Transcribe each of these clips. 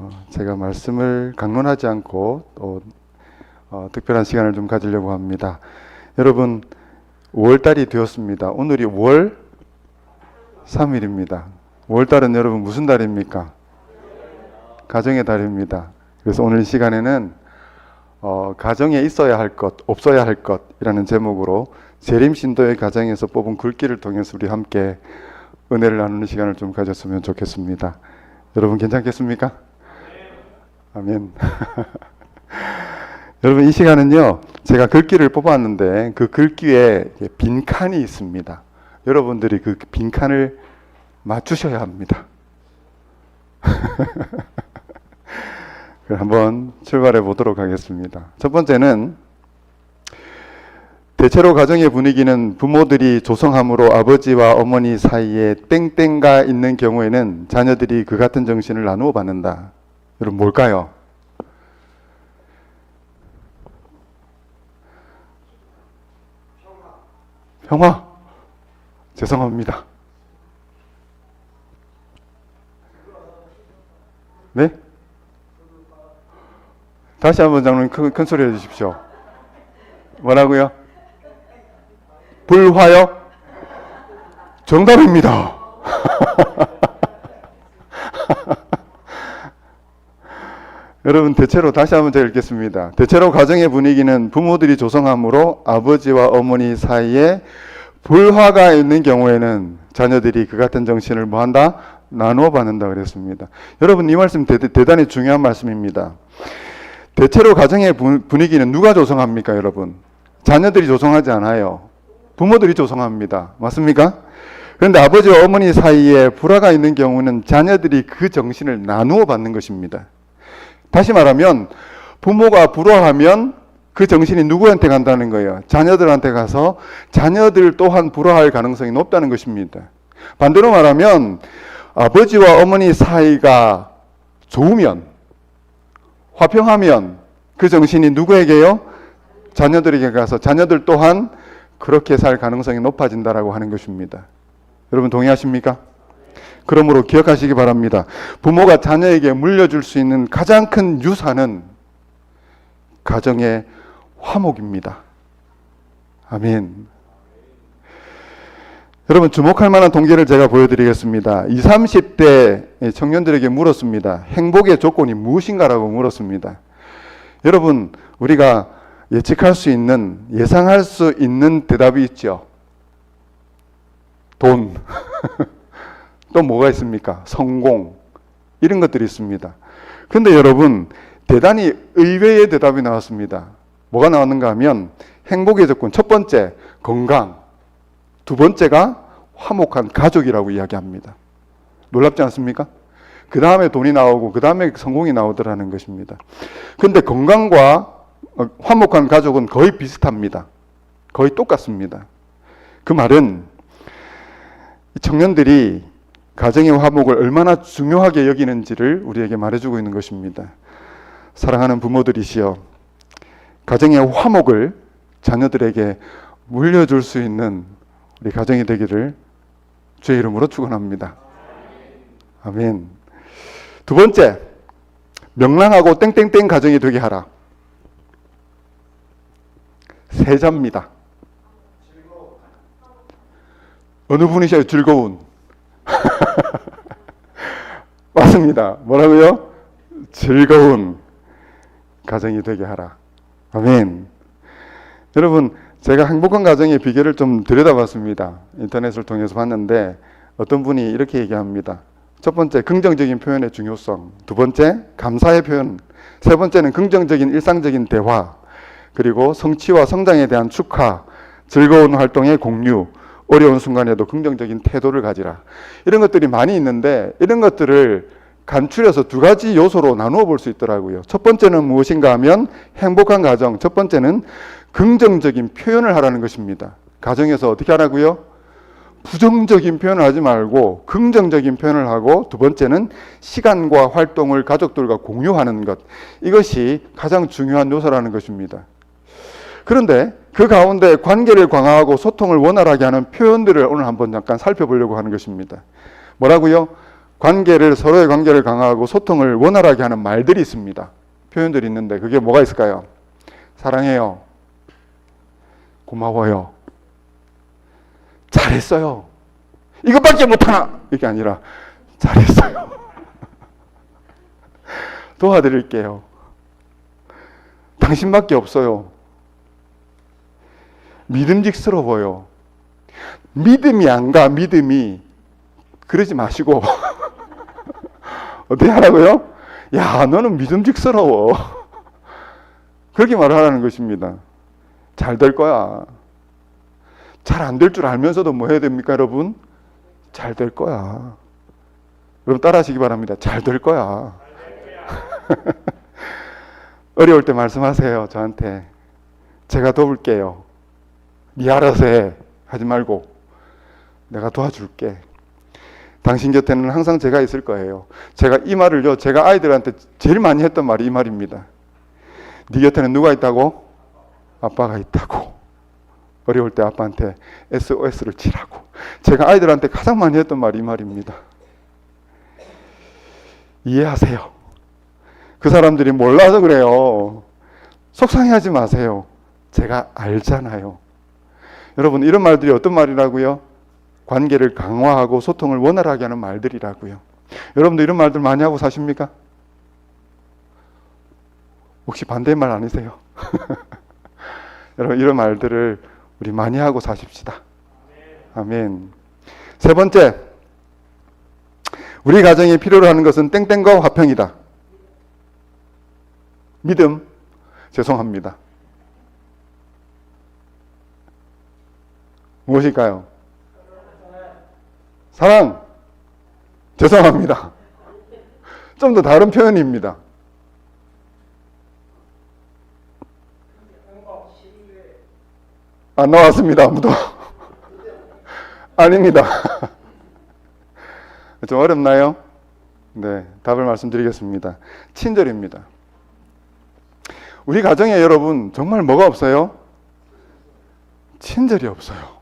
어, 제가 말씀을 강론하지 않고 또 어, 특별한 시간을 좀 가지려고 합니다. 여러분 5월달이 되었습니다. 오늘이 5월 3일입니다. 5월달은 여러분 무슨 달입니까? 가정의 달입니다. 그래서 오늘 이 시간에는 어, 가정에 있어야 할 것, 없어야 할 것이라는 제목으로 재림 신도의 가정에서 뽑은 글귀를 통해서 우리 함께 은혜를 나누는 시간을 좀 가졌으면 좋겠습니다. 여러분 괜찮겠습니까? 아멘. 여러분 이 시간은요 제가 글귀를 뽑았는데 그 글귀에 빈 칸이 있습니다. 여러분들이 그 빈 칸을 맞추셔야 합니다. 한번 출발해 보도록 하겠습니다. 첫 번째는 대체로 가정의 분위기는 부모들이 조성함으로 아버지와 어머니 사이에 땡땡가 있는 경우에는 자녀들이 그 같은 정신을 나누어 받는다. 여러분 뭘까요? 평화. 죄송합니다. 네? 다시 한번 장로님 큰, 큰 소리 해주십시오. 뭐라고요? 불화요? 정답입니다. 여러분 대체로 다시 한번 제가 읽겠습니다. 대체로 가정의 분위기는 부모들이 조성함으로 아버지와 어머니 사이에 불화가 있는 경우에는 자녀들이 그 같은 정신을 뭐한다? 나누어 받는다 그랬습니다. 여러분 이 말씀 대, 대단히 중요한 말씀입니다. 대체로 가정의 분- 분위기는 누가 조성합니까, 여러분? 자녀들이 조성하지 않아요. 부모들이 조성합니다. 맞습니까? 그런데 아버지와 어머니 사이에 불화가 있는 경우는 자녀들이 그 정신을 나누어 받는 것입니다. 다시 말하면 부모가 불화하면 그 정신이 누구한테 간다는 거예요? 자녀들한테 가서 자녀들 또한 불화할 가능성이 높다는 것입니다. 반대로 말하면 아버지와 어머니 사이가 좋으면 화평하면 그 정신이 누구에게요? 자녀들에게 가서 자녀들 또한 그렇게 살 가능성이 높아진다라고 하는 것입니다. 여러분 동의하십니까? 그러므로 기억하시기 바랍니다. 부모가 자녀에게 물려줄 수 있는 가장 큰 유산은 가정의 화목입니다. 아멘. 여러분 주목할 만한 통계를 제가 보여드리겠습니다. 20, 30대 청년들에게 물었습니다. 행복의 조건이 무엇인가라고 물었습니다. 여러분 우리가 예측할 수 있는 예상할 수 있는 대답이 있죠. 돈. 또 뭐가 있습니까? 성공. 이런 것들이 있습니다. 근데 여러분 대단히 의외의 대답이 나왔습니다. 뭐가 나왔는가 하면 행복의 조건 첫 번째 건강. 두 번째가 화목한 가족이라고 이야기합니다. 놀랍지 않습니까? 그 다음에 돈이 나오고 그 다음에 성공이 나오더라는 것입니다. 근데 건강과 어, 화목한 가족은 거의 비슷합니다. 거의 똑같습니다. 그 말은 이 청년들이 가정의 화목을 얼마나 중요하게 여기는지를 우리에게 말해주고 있는 것입니다. 사랑하는 부모들이시여, 가정의 화목을 자녀들에게 물려줄 수 있는 우리 가정이 되기를 주의 이름으로 축원합니다. 아멘. 두 번째, 명랑하고 땡땡땡 가정이 되게 하라. 세자입니다. 어느 분이셔요? 즐거운. 맞습니다. 뭐라고요? 즐거운 가정이 되게 하라. 아멘. 여러분, 제가 행복한 가정의 비결을 좀 들여다봤습니다. 인터넷을 통해서 봤는데 어떤 분이 이렇게 얘기합니다. 첫 번째, 긍정적인 표현의 중요성. 두 번째, 감사의 표현. 세 번째는 긍정적인 일상적인 대화. 그리고 성취와 성장에 대한 축하, 즐거운 활동의 공유, 어려운 순간에도 긍정적인 태도를 가지라. 이런 것들이 많이 있는데 이런 것들을 간추려서 두 가지 요소로 나누어 볼 수 있더라고요. 첫 번째는 무엇인가 하면 행복한 가정. 첫 번째는 긍정적인 표현을 하라는 것입니다. 가정에서 어떻게 하라고요? 부정적인 표현을 하지 말고 긍정적인 표현을 하고 두 번째는 시간과 활동을 가족들과 공유하는 것. 이것이 가장 중요한 요소라는 것입니다. 그런데 그 가운데 관계를 강화하고 소통을 원활하게 하는 표현들을 오늘 한번 잠깐 살펴보려고 하는 것입니다. 뭐라고요? 관계를 서로의 관계를 강화하고 소통을 원활하게 하는 말들이 있습니다. 표현들이 있는데 그게 뭐가 있을까요? 사랑해요. 고마워요. 잘했어요. 이것밖에 못하나? 이게 아니라 잘했어요. 도와드릴게요. 당신밖에 없어요. 믿음직스러워요. 믿음이 안 가, 믿음이. 그러지 마시고. 어떻게 하라고요? 야, 너는 믿음직스러워. 그렇게 말하라는 것입니다. 잘 될 거야. 잘 안 될 줄 알면서도 뭐 해야 됩니까, 여러분? 잘 될 거야. 여러분 따라 하시기 바랍니다. 잘 될 거야. 어려울 때 말씀하세요, 저한테. 제가 도울게요. 네 알아서 해. 하지 말고. 내가 도와줄게. 당신 곁에는 항상 제가 있을 거예요. 제가 이 말을요, 제가 아이들한테 제일 많이 했던 말이 이 말입니다. 네 곁에는 누가 있다고? 아빠가 있다고. 어려울 때 아빠한테 SOS를 치라고. 제가 아이들한테 가장 많이 했던 말이 이 말입니다. 이해하세요. 그 사람들이 몰라서 그래요. 속상해하지 마세요. 제가 알잖아요. 여러분, 이런 말들이 어떤 말이라고요? 관계를 강화하고 소통을 원활하게 하는 말들이라고요. 여러분도 이런 말들 많이 하고 사십니까? 혹시 반대의 말 아니세요? 여러분, 이런 말들을 우리 많이 하고 사십시다. 아멘. 세 번째, 우리 가정에 필요로 하는 것은 땡땡과 화평이다. 믿음, 죄송합니다. 무엇일까요? 사랑, 죄송합니다. 좀 더 다른 표현입니다. 안 나왔습니다, 아무도. 아닙니다. 좀 어렵나요? 네, 답을 말씀드리겠습니다. 친절입니다. 우리 가정에 여러분 정말 뭐가 없어요? 친절이 없어요.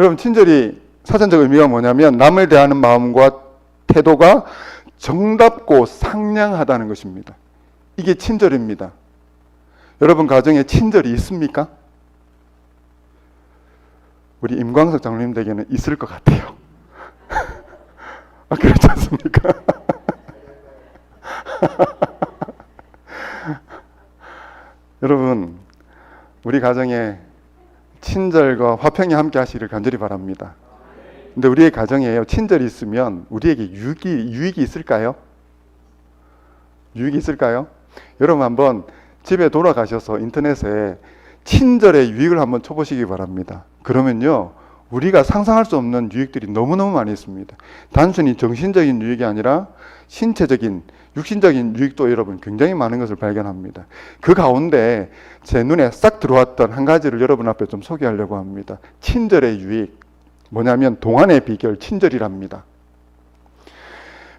여러분 친절이 사전적 의미가 뭐냐면 남을 대하는 마음과 태도가 정답고 상냥하다는 것입니다. 이게 친절입니다. 여러분 가정에 친절이 있습니까? 우리 임광석 장로님 댁에는 있을 것 같아요. 아, 그렇지 않습니까? 여러분, 우리 가정에 친절과 화평이 함께 하시기를 간절히 바랍니다. 근데 우리의 가정에요, 친절이 있으면 우리에게 유익이, 유익이 있을까요? 유익이 있을까요? 여러분 한번 집에 돌아가셔서 인터넷에 친절의 유익을 한번 쳐보시기 바랍니다. 그러면요, 우리가 상상할 수 없는 유익들이 너무너무 많이 있습니다. 단순히 정신적인 유익이 아니라 신체적인, 육신적인 유익도 여러분 굉장히 많은 것을 발견합니다. 그 가운데 제 눈에 싹 들어왔던 한 가지를 여러분 앞에 좀 소개하려고 합니다. 친절의 유익. 뭐냐면 동안의 비결 친절이랍니다.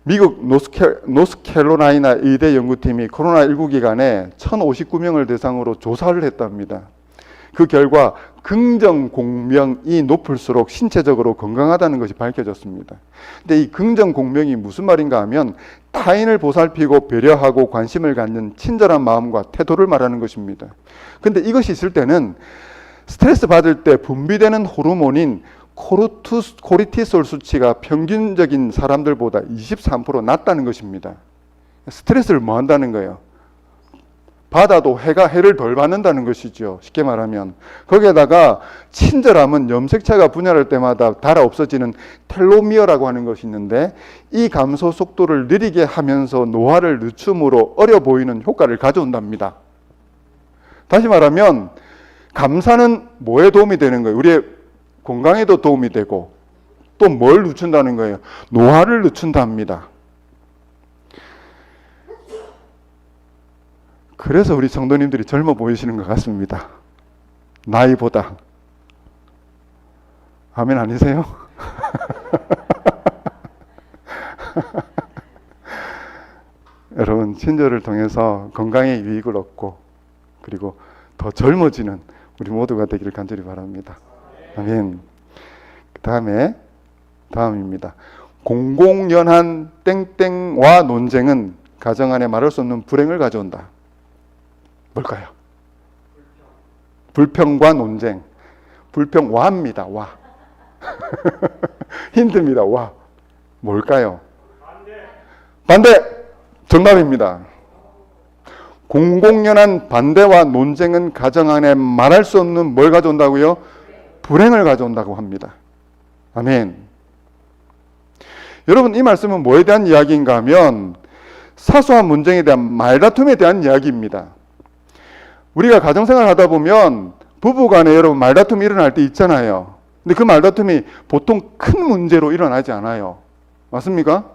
미국 노스캐, 노스캐롤라이나 의대 연구팀이 코로나19 기간에 1,059명을 대상으로 조사를 했답니다. 그 결과 긍정 공명이 높을수록 신체적으로 건강하다는 것이 밝혀졌습니다. 근데 이 긍정 공명이 무슨 말인가 하면 타인을 보살피고 배려하고 관심을 갖는 친절한 마음과 태도를 말하는 것입니다. 근데 이것이 있을 때는 스트레스 받을 때 분비되는 호르몬인 코르투스, 코르티솔 수치가 평균적인 사람들보다 23% 낮다는 것입니다. 스트레스를 뭐 한다는 거예요? 받아도 해가 해를 덜 받는다는 것이죠. 쉽게 말하면. 거기에다가 친절함은 염색체가 분열할 때마다 달아 없어지는 텔로미어라고 하는 것이 있는데 이 감소 속도를 느리게 하면서 노화를 늦춤으로 어려 보이는 효과를 가져온답니다. 다시 말하면 감사는 뭐에 도움이 되는 거예요? 우리의 건강에도 도움이 되고 또 뭘 늦춘다는 거예요? 노화를 늦춘답니다. 그래서 우리 성도님들이 젊어 보이시는 것 같습니다. 나이보다. 아멘 아니세요? 여러분, 친절을 통해서 건강의 유익을 얻고 그리고 더 젊어지는 우리 모두가 되기를 간절히 바랍니다. 아멘. 그 다음에 다음입니다. 공공연한 땡땡와 논쟁은 가정 안에 말할 수 없는 불행을 가져온다. 뭘까요? 불평과 논쟁. 불평 와입니다. 와. 힌트입니다. 와. 뭘까요? 반대. 정답입니다. 공공연한 반대와 논쟁은 가정 안에 말할 수 없는 뭘 가져온다고요? 불행을 가져온다고 합니다. 아멘. 여러분 이 말씀은 뭐에 대한 이야기인가 하면 사소한 문제에 대한 말다툼에 대한 이야기입니다. 우리가 가정생활 하다 보면 부부 간에 여러분 말다툼이 일어날 때 있잖아요. 근데 그 말다툼이 보통 큰 문제로 일어나지 않아요. 맞습니까?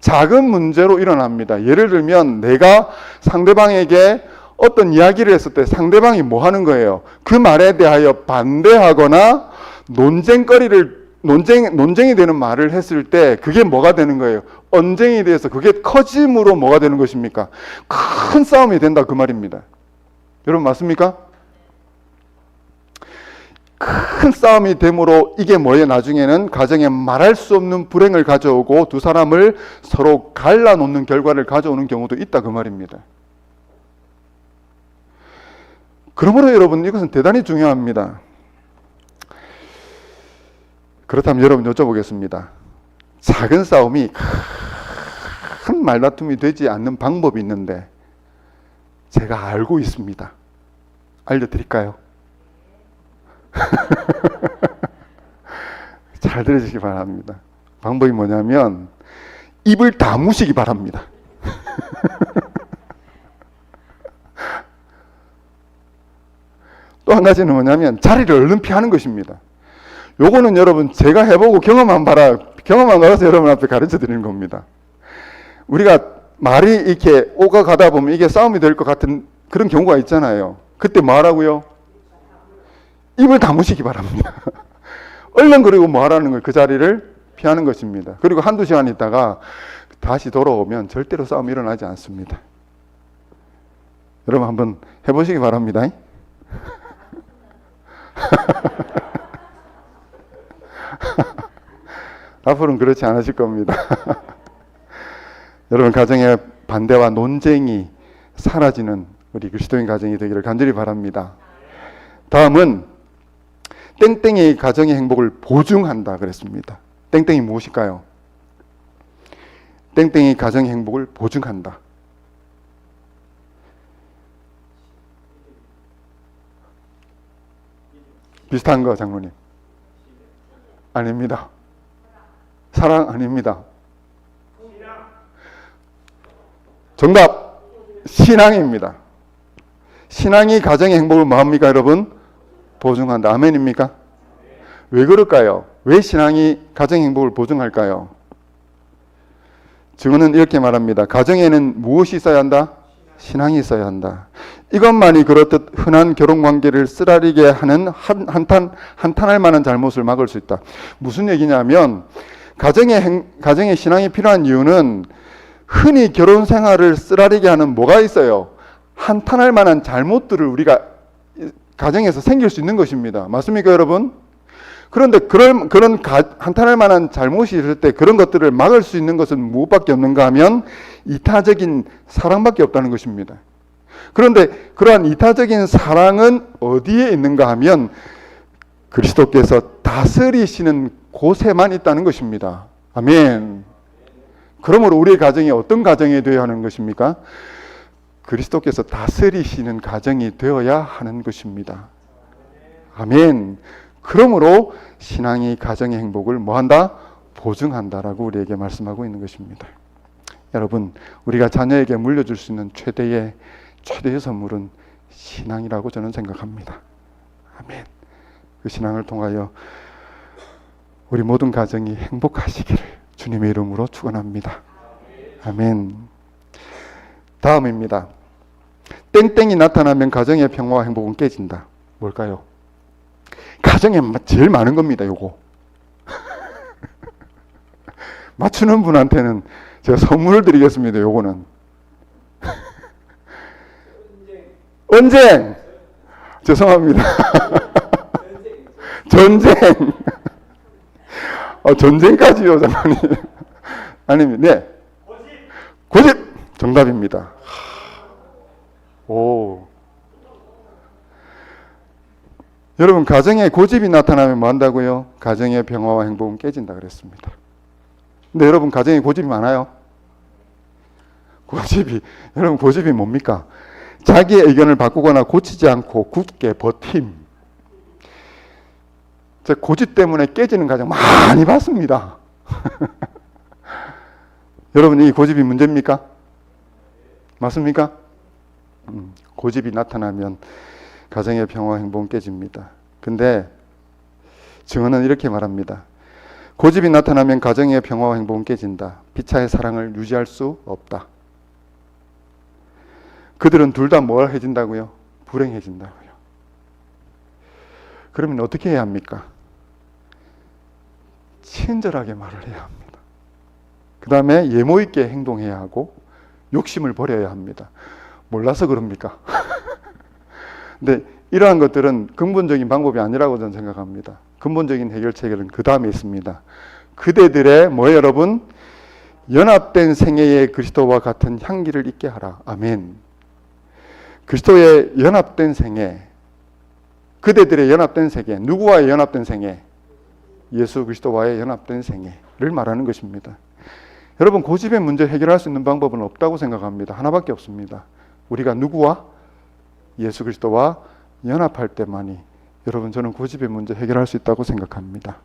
작은 문제로 일어납니다. 예를 들면 내가 상대방에게 어떤 이야기를 했을 때 상대방이 뭐 하는 거예요? 그 말에 대하여 반대하거나 논쟁거리를 논쟁 논쟁이 되는 말을 했을 때 그게 뭐가 되는 거예요? 언쟁이 돼서 그게 커짐으로 뭐가 되는 것입니까? 큰 싸움이 된다 그 말입니다. 여러분 맞습니까? 큰 싸움이 되므로 이게 뭐예요? 나중에는 가정에 말할 수 없는 불행을 가져오고 두 사람을 서로 갈라놓는 결과를 가져오는 경우도 있다 그 말입니다. 그러므로 여러분 이것은 대단히 중요합니다. 그렇다면 여러분 여쭤보겠습니다. 작은 싸움이 큰 말다툼이 되지 않는 방법이 있는데 제가 알고 있습니다. 알려드릴까요? 잘 들으시기 바랍니다. 방법이 뭐냐면 입을 다무시기 바랍니다. 또 한 가지는 뭐냐면 자리를 얼른 피하는 것입니다. 요거는 여러분 제가 해보고 경험한 바라 경험한 거라서 여러분 앞에 가르쳐 드리는 겁니다. 우리가 말이 이렇게 오가 가다 보면 이게 싸움이 될 것 같은 그런 경우가 있잖아요. 그때 뭐 하라고요? 입을 다무시기 바랍니다. 얼른 그리고 뭐 하라는 거예요? 그 자리를 피하는 것입니다. 그리고 한두 시간 있다가 다시 돌아오면 절대로 싸움이 일어나지 않습니다. 여러분 한번 해보시기 바랍니다. 앞으로는 그렇지 않으실 겁니다. 여러분 가정의 반대와 논쟁이 사라지는 우리 그리스도인 가정이 되기를 간절히 바랍니다. 다음은 땡땡이 가정의 행복을 보증한다 그랬습니다. 땡땡이 무엇일까요? 땡땡이 가정의 행복을 보증한다. 비슷한 거 장로님. 아닙니다. 사랑 아닙니다. 정답 신앙입니다. 신앙이 가정의 행복을 뭐합니까 여러분? 보증한다. 아멘입니까? 왜 그럴까요? 왜 신앙이 가정의 행복을 보증할까요? 증언은 이렇게 말합니다. 가정에는 무엇이 있어야 한다? 신앙이 있어야 한다. 이것만이 그렇듯 흔한 결혼 관계를 쓰라리게 하는 한, 한탄, 한탄할 만한 잘못을 막을 수 있다. 무슨 얘기냐면, 가정의, 행, 가정의 신앙이 필요한 이유는 흔히 결혼 생활을 쓰라리게 하는 뭐가 있어요? 한탄할 만한 잘못들을 우리가 가정에서 생길 수 있는 것입니다. 맞습니까, 여러분? 그런데 그런, 그런 가, 한탄할 만한 잘못이 있을 때 그런 것들을 막을 수 있는 것은 무엇밖에 없는가 하면 이타적인 사랑밖에 없다는 것입니다. 그런데 그러한 이타적인 사랑은 어디에 있는가 하면 그리스도께서 다스리시는 곳에만 있다는 것입니다. 아멘. 그러므로 우리의 가정이 어떤 가정이 되어야 하는 것입니까? 그리스도께서 다스리시는 가정이 되어야 하는 것입니다. 아멘. 그러므로 신앙이 가정의 행복을 뭐한다? 보증한다라고 우리에게 말씀하고 있는 것입니다. 여러분, 우리가 자녀에게 물려줄 수 있는 최대의 최대의 선물은 신앙이라고 저는 생각합니다. 아멘. 그 신앙을 통하여 우리 모든 가정이 행복하시기를 주님의 이름으로 축원합니다. 아멘. 다음입니다. 땡땡이 나타나면 가정의 평화와 행복은 깨진다. 뭘까요? 가정에 제일 많은 겁니다, 요거. 맞추는 분한테는 제가 선물을 드리겠습니다, 요거는. 언쟁! 죄송합니다. 전쟁! 어, 전쟁까지요, 장관님. 아니면 네. 고집. 정답입니다. 오. 여러분 가정에 고집이 나타나면 뭐 한다고요? 가정의 평화와 행복은 깨진다 그랬습니다. 근데 여러분 가정에 고집이 많아요? 고집이 여러분 고집이 뭡니까? 자기의 의견을 바꾸거나 고치지 않고 굳게 버팀. 제 고집 때문에 깨지는 가정 많이 봤습니다. 여러분 이 고집이 문제입니까? 맞습니까? 음, 고집이 나타나면 가정의 평화 행복은 깨집니다. 근데 증언은 이렇게 말합니다. 고집이 나타나면 가정의 평화와 행복은 깨진다. 피차의 사랑을 유지할 수 없다. 그들은 둘 다 뭘 해진다고요? 불행해진다고요. 그러면 어떻게 해야 합니까? 친절하게 말을 해야 합니다. 그 다음에 예모 있게 행동해야 하고 욕심을 버려야 합니다. 몰라서 그럽니까? 근데 이러한 것들은 근본적인 방법이 아니라고 저는 생각합니다. 근본적인 해결책은 그 다음에 있습니다. 그대들의 뭐 여러분 연합된 생애의 그리스도와 같은 향기를 있게 하라. 아멘. 그리스도의 연합된 생애, 그대들의 연합된 생애, 누구와의 연합된 생애? 예수 그리스도와의 연합된 생애를 말하는 것입니다. 여러분 고집의 문제 해결할 수 있는 방법은 없다고 생각합니다. 하나밖에 없습니다. 우리가 누구와 예수 그리스도와 연합할 때만이 여러분 저는 고집의 문제 해결할 수 있다고 생각합니다.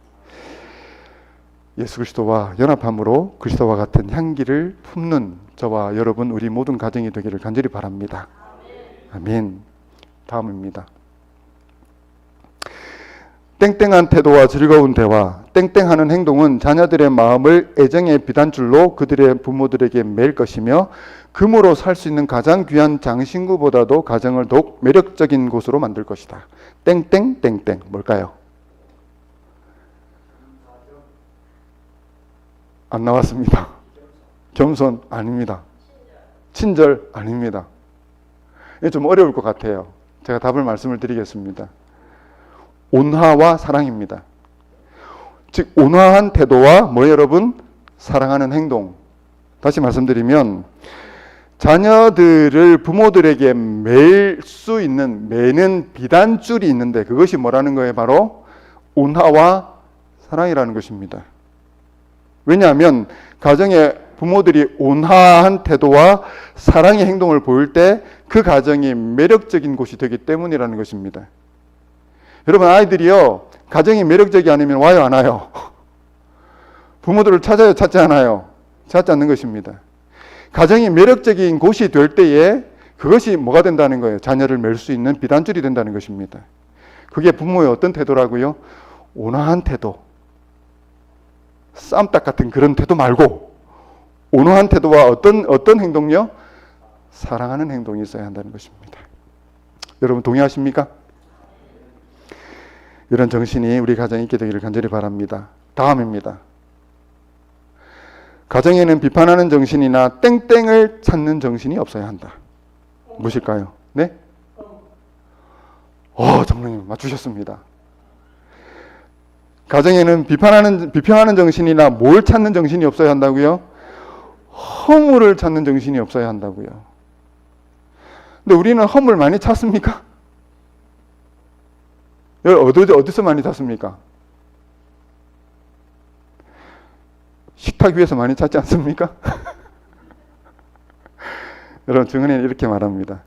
예수 그리스도와 연합함으로 그리스도와 같은 향기를 품는 저와 여러분 우리 모든 가정이 되기를 간절히 바랍니다. 아멘. 다음입니다. 땡땡한 태도와 즐거운 대화, 땡땡하는 행동은 자녀들의 마음을 애정의 비단줄로 그들의 부모들에게 매일 것이며 금으로 살 수 있는 가장 귀한 장신구보다도 가정을 더욱 매력적인 곳으로 만들 것이다. 땡땡 땡땡 뭘까요? 안 나왔습니다. 겸손 아닙니다. 친절 아닙니다. 좀 어려울 것 같아요. 제가 답을 말씀을 드리겠습니다. 온화와 사랑입니다. 즉 온화한 태도와 뭐 여러분 사랑하는 행동. 다시 말씀드리면 자녀들을 부모들에게 맬 수 있는 매는 비단줄이 있는데 그것이 뭐라는 거예요? 바로 온화와 사랑이라는 것입니다. 왜냐하면 가정에 부모들이 온화한 태도와 사랑의 행동을 보일 때 그 가정이 매력적인 곳이 되기 때문이라는 것입니다. 여러분 아이들이요 가정이 매력적이 아니면 와요 안 와요? 부모들을 찾아요 찾지 않아요? 찾지 않는 것입니다. 가정이 매력적인 곳이 될 때에 그것이 뭐가 된다는 거예요? 자녀를 맬 수 있는 비단줄이 된다는 것입니다. 그게 부모의 어떤 태도라고요? 온화한 태도. 쌈딱 같은 그런 태도 말고 온화한 태도와 어떤 어떤 행동요? 사랑하는 행동이 있어야 한다는 것입니다. 여러분 동의하십니까? 이런 정신이 우리 가정에 있게 되기를 간절히 바랍니다. 다음입니다. 가정에는 비판하는 정신이나 땡땡을 찾는 정신이 없어야 한다. 무엇일까요? 네? 어, 장로님 맞추셨습니다. 가정에는 비판하는 비평하는 정신이나 뭘 찾는 정신이 없어야 한다고요? 허물을 찾는 정신이 없어야 한다고요. 근데 우리는 허물 많이 찾습니까? 어디, 어디서 많이 찾습니까? 식탁 위에서 많이 찾지 않습니까? 여러분 증언에는 이렇게 말합니다.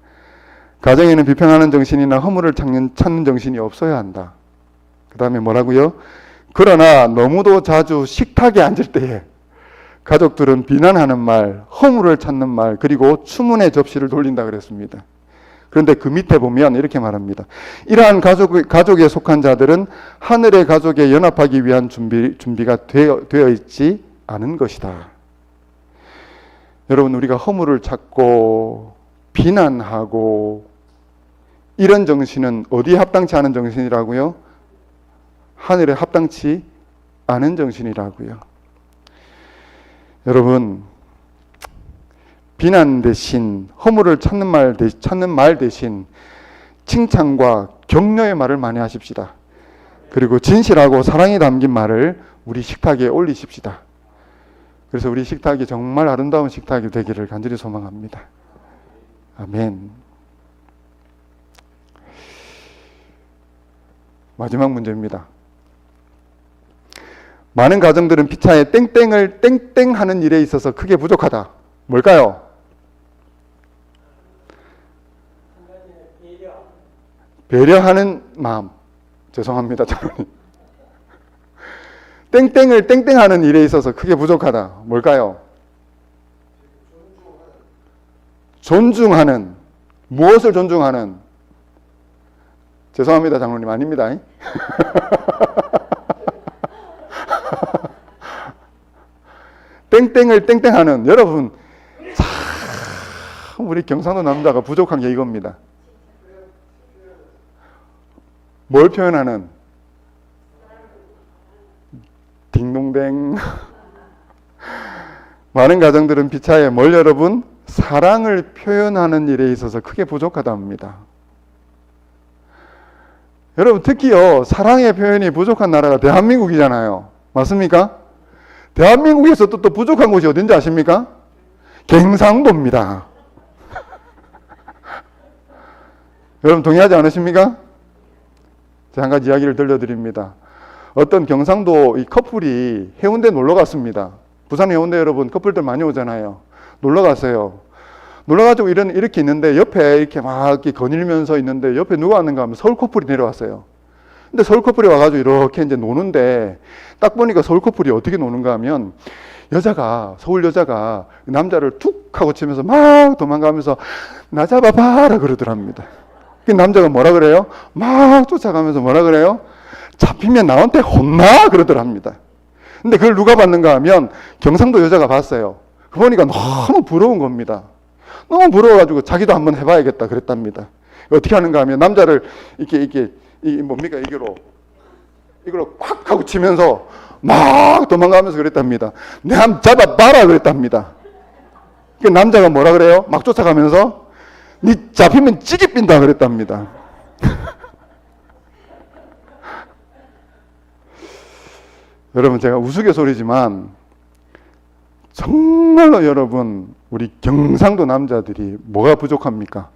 가정에는 비평하는 정신이나 허물을 찾는, 찾는 정신이 없어야 한다. 그 다음에 뭐라고요? 그러나 너무도 자주 식탁에 앉을 때에 가족들은 비난하는 말, 허물을 찾는 말, 그리고 추문의 접시를 돌린다 그랬습니다. 그런데 그 밑에 보면 이렇게 말합니다. 이러한 가족, 가족에 속한 자들은 하늘의 가족에 연합하기 위한 준비, 준비가 되어, 되어 있지 않은 것이다. 여러분, 우리가 허물을 찾고 비난하고 이런 정신은 어디에 합당치 않은 정신이라고요? 하늘에 합당치 않은 정신이라고요. 여러분, 비난 대신 허물을 찾는 말 대, 찾는 말 대신 칭찬과 격려의 말을 많이 하십시다. 그리고 진실하고 사랑이 담긴 말을 우리 식탁에 올리십시다. 그래서 우리 식탁이 정말 아름다운 식탁이 되기를 간절히 소망합니다. 아멘. 마지막 문제입니다. 많은 가정들은 피차에 땡땡을 땡땡 하는 일에 있어서 크게 부족하다. 뭘까요? 배려하는 마음. 죄송합니다, 장로님. 땡땡을 땡땡하는 일에 있어서 크게 부족하다. 뭘까요? 존중하는 무엇을 존중하는 죄송합니다, 장로님 아닙니다. 땡땡을 땡땡하는 여러분 참 우리 경상도 남자가 부족한 게 이겁니다. 뭘 표현하는? 딩동댕. 많은 가정들은 피차에 뭘 여러분? 사랑을 표현하는 일에 있어서 크게 부족하다 합니다. 여러분 특히요 사랑의 표현이 부족한 나라가 대한민국이잖아요. 맞습니까? 대한민국에서 또, 또 부족한 곳이 어딘지 아십니까? 경상도입니다. 여러분 동의하지 않으십니까? 한 가지 이야기를 들려드립니다. 어떤 경상도 이 커플이 해운대 놀러 갔습니다. 부산 해운대 여러분 커플들 많이 오잖아요. 놀러 갔어요. 놀러 가지고 이런 이렇게 있는데 옆에 이렇게 막 이렇게 거닐면서 있는데 옆에 누가 왔는가 하면 서울 커플이 내려왔어요. 근데 서울 커플이 와가지고 이렇게 이제 노는데 딱 보니까 서울 커플이 어떻게 노는가 하면 여자가 서울 여자가 남자를 툭 하고 치면서 막 도망가면서 나 잡아봐라 그러더랍니다. 그 남자가 뭐라 그래요? 막 쫓아가면서 뭐라 그래요? 잡히면 나한테 혼나 그러더랍니다. 근데 그걸 누가 봤는가 하면 경상도 여자가 봤어요. 그 보니까 너무 부러운 겁니다. 너무 부러워가지고 자기도 한번 해봐야겠다 그랬답니다. 어떻게 하는가 하면 남자를 이렇게 이렇게 이 뭡니까 이거로 이걸로 콱 하고 치면서 막 도망가면서 그랬답니다. 내 한번 잡아봐라 그랬답니다. 그 남자가 뭐라 그래요? 막 쫓아가면서 니 잡히면 찌개 빈다 그랬답니다. 여러분 제가 우스갯소리지만 정말로 여러분 우리 경상도 남자들이 뭐가 부족합니까?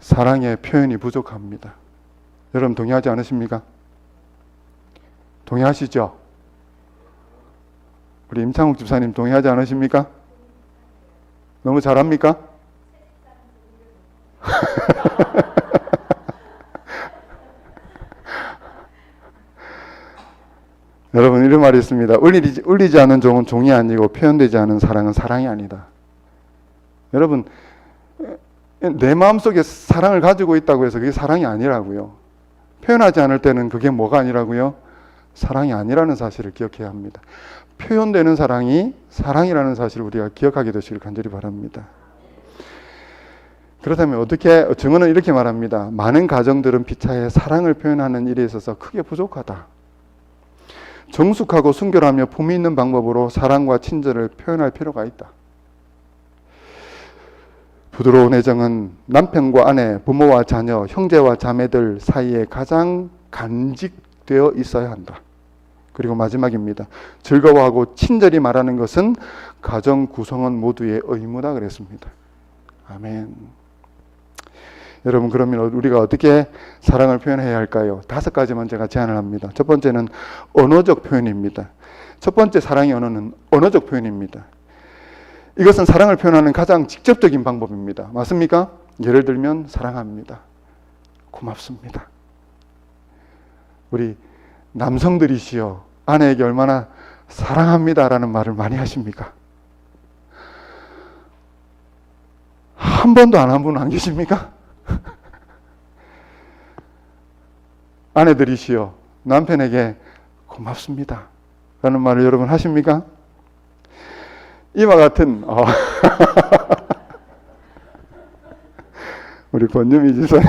사랑의 표현이 부족합니다. 여러분 동의하지 않으십니까? 동의하시죠? 우리 임창욱 집사님 동의하지 않으십니까? 너무 잘합니까? 여러분 이런 말이 있습니다. 울리지, 울리지 않은 종은 종이 아니고 표현되지 않은 사랑은 사랑이 아니다. 여러분 내 마음속에 사랑을 가지고 있다고 해서 그게 사랑이 아니라고요. 표현하지 않을 때는 그게 뭐가 아니라고요? 사랑이 아니라는 사실을 기억해야 합니다. 표현되는 사랑이 사랑이라는 사실을 우리가 기억하게 되시길 간절히 바랍니다. 그렇다면 어떻게 증언은 이렇게 말합니다. 많은 가정들은 피차에 사랑을 표현하는 일에 있어서 크게 부족하다. 정숙하고 순결하며 품위 있는 방법으로 사랑과 친절을 표현할 필요가 있다. 부드러운 애정은 남편과 아내, 부모와 자녀, 형제와 자매들 사이에 가장 간직되어 있어야 한다. 그리고 마지막입니다. 즐거워하고 친절히 말하는 것은 가정 구성원 모두의 의무다 그랬습니다. 아멘. 여러분 그러면 우리가 어떻게 사랑을 표현해야 할까요? 다섯 가지만 제가 제안을 합니다. 첫 번째는 언어적 표현입니다. 첫 번째 사랑의 언어는 언어적 표현입니다. 이것은 사랑을 표현하는 가장 직접적인 방법입니다. 맞습니까? 예를 들면 사랑합니다. 고맙습니다. 우리 남성들이시여 아내에게 얼마나 사랑합니다라는 말을 많이 하십니까? 한 번도 안 한분안 계십니까? 아내들이시여 남편에게 고맙습니다. 라는 말을 여러분 하십니까? 이와 같은 어. 우리 권유미 지사님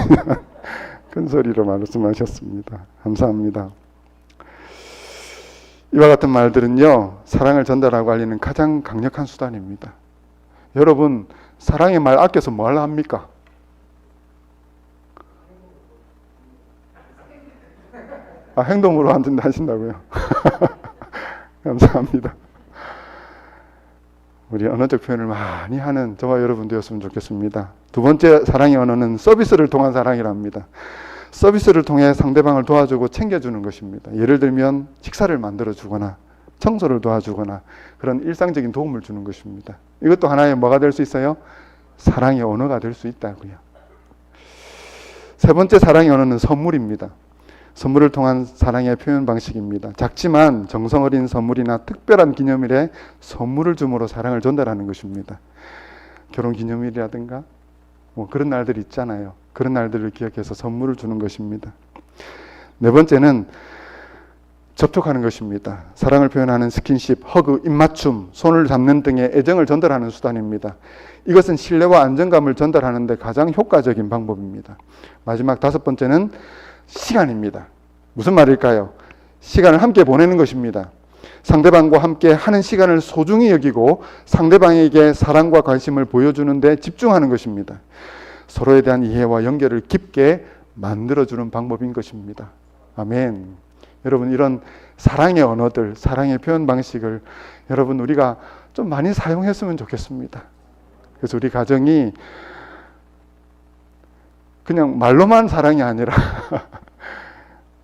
큰 소리로 말씀하셨습니다. 감사합니다. 이와 같은 말들은요 사랑을 전달하고 알리는 가장 강력한 수단입니다. 여러분 사랑의 말 아껴서 뭐 하려 합니까? 아, 행동으로 하신다고요? 감사합니다. 우리 언어적 표현을 많이 하는 저와 여러분 되었으면 좋겠습니다. 두 번째 사랑의 언어는 서비스를 통한 사랑이랍니다. 서비스를 통해 상대방을 도와주고 챙겨주는 것입니다. 예를 들면 식사를 만들어 주거나 청소를 도와주거나 그런 일상적인 도움을 주는 것입니다. 이것도 하나의 뭐가 될 수 있어요? 사랑의 언어가 될 수 있다고요. 세 번째 사랑의 언어는 선물입니다. 선물을 통한 사랑의 표현 방식입니다. 작지만 정성 어린 선물이나 특별한 기념일에 선물을 줌으로 사랑을 전달하는 것입니다. 결혼 기념일이라든가 뭐 그런 날들 있잖아요. 그런 날들을 기억해서 선물을 주는 것입니다. 네 번째는 접촉하는 것입니다. 사랑을 표현하는 스킨십, 허그, 입맞춤, 손을 잡는 등의 애정을 전달하는 수단입니다. 이것은 신뢰와 안정감을 전달하는데 가장 효과적인 방법입니다. 마지막 다섯 번째는 시간입니다. 무슨 말일까요? 시간을 함께 보내는 것입니다. 상대방과 함께 하는 시간을 소중히 여기고 상대방에게 사랑과 관심을 보여주는데 집중하는 것입니다. 서로에 대한 이해와 연결을 깊게 만들어주는 방법인 것입니다. 아멘. 여러분, 이런 사랑의 언어들, 사랑의 표현 방식을 여러분, 우리가 좀 많이 사용했으면 좋겠습니다. 그래서 우리 가정이 그냥 말로만 사랑이 아니라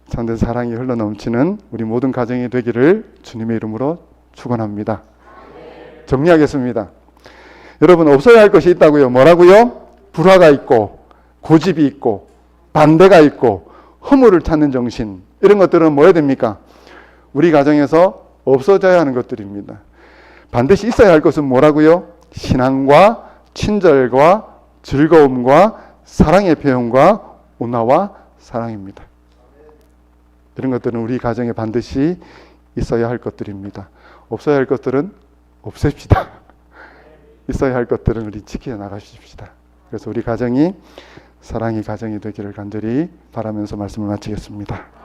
참된 사랑이 흘러 넘치는 우리 모든 가정이 되기를 주님의 이름으로 축원합니다. 정리하겠습니다. 여러분 없어야 할 것이 있다고요. 뭐라고요? 불화가 있고 고집이 있고 반대가 있고 허물을 찾는 정신 이런 것들은 뭐야 됩니까? 우리 가정에서 없어져야 하는 것들입니다. 반드시 있어야 할 것은 뭐라고요? 신앙과 친절과 즐거움과 사랑의 표현과 온화와 사랑입니다. 이런 것들은 우리 가정에 반드시 있어야 할 것들입니다. 없어야 할 것들은 없앱시다. 있어야 할 것들은 우리 지켜 나가십시다. 그래서 우리 가정이 사랑의 가정이 되기를 간절히 바라면서 말씀을 마치겠습니다.